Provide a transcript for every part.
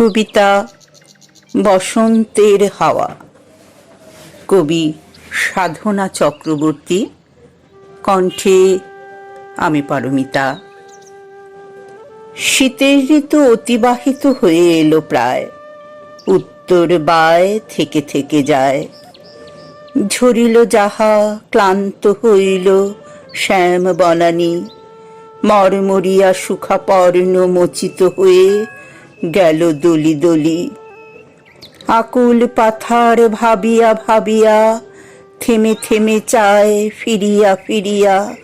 কবিতা বসন্তের হাওয়া। কবি সাধনা চক্রবর্তী, কণ্ঠে আমি পারমিতা। শীতের ঋতু অতিবাহিত হয়ে এলো প্রায়। উত্তর বায় থেকে থেকে যায়। ঝরিল যাহা, ক্লান্ত হইল শ্যাম বনানী। মরমরিয়া সুখাপর্ণ মোচিত হয়ে গেল দলি দলি। আকুল পাথার ভাবিয়া ভাবিয়া থেমে থেমে চায় ফিরিয়া ফিরিয়া।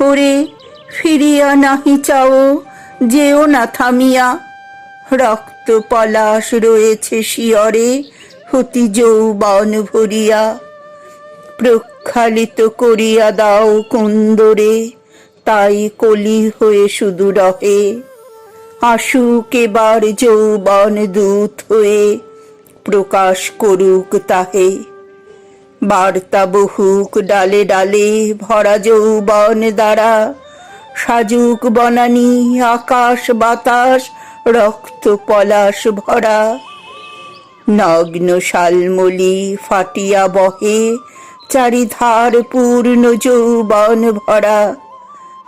ওরে, ফিরিয়া নাহি চাও, যেও না থামিয়া। রক্ত পলাশ রয়েছে শিয়রে, হতি যৌবন ভরিয়া। প্রক্ষালিত করিয়া দাও কুন্দরে, তাই কলি হয়ে শুধু রহে। আসুক এবার যৌবন দূত হয়ে, প্রকাশ করুক তাহে। বার্তা বহুক ডালে ডালে, ভরা যৌবন দ্বারা। সাজুক বনানি, আকাশ বাতাস, রক্ত পলাশ ভরা। নগ্ন শালমলি ফাটিয়া বহে, চারিধার পূর্ণ যৌবন ভরা।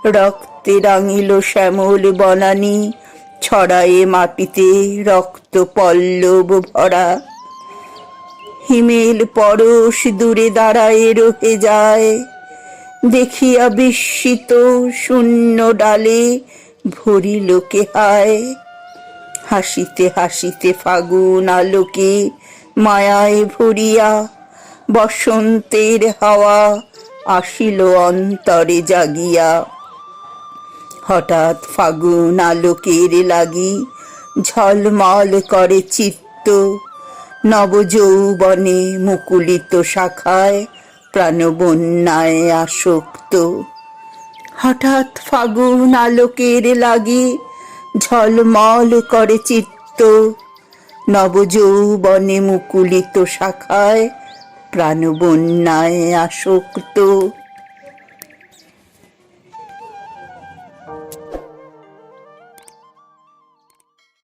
রক্তে রাঙিল শ্যামল বনানী ছড়ায়ে মাটিতে রক্ত পল্লব ভরা। হিমেল পরশ দূরে দাঁড়ায়ে রহে যায়। দেখিয়া বিস্মিত শূন্য ডালে ভরি লোকে হায়। হাসিতে হাসিতে ফাগুন আলোকে মায়ায় ভরিয়া বসন্তের হাওয়া আসিল অন্তরে জাগিয়া। হঠাৎ ফাগুন আলোকের লাগি ঝলমল করে চিত্ত। নবযৌবনে মুকুলিত শাখায় প্রাণবন্যায় আসক্ত। হঠাৎ ফাগুন আলোকের লাগি ঝলমল করে চিত্ত। নবযৌবনে মুকুলিত শাখায় প্রাণবন্যায় আসক্ত।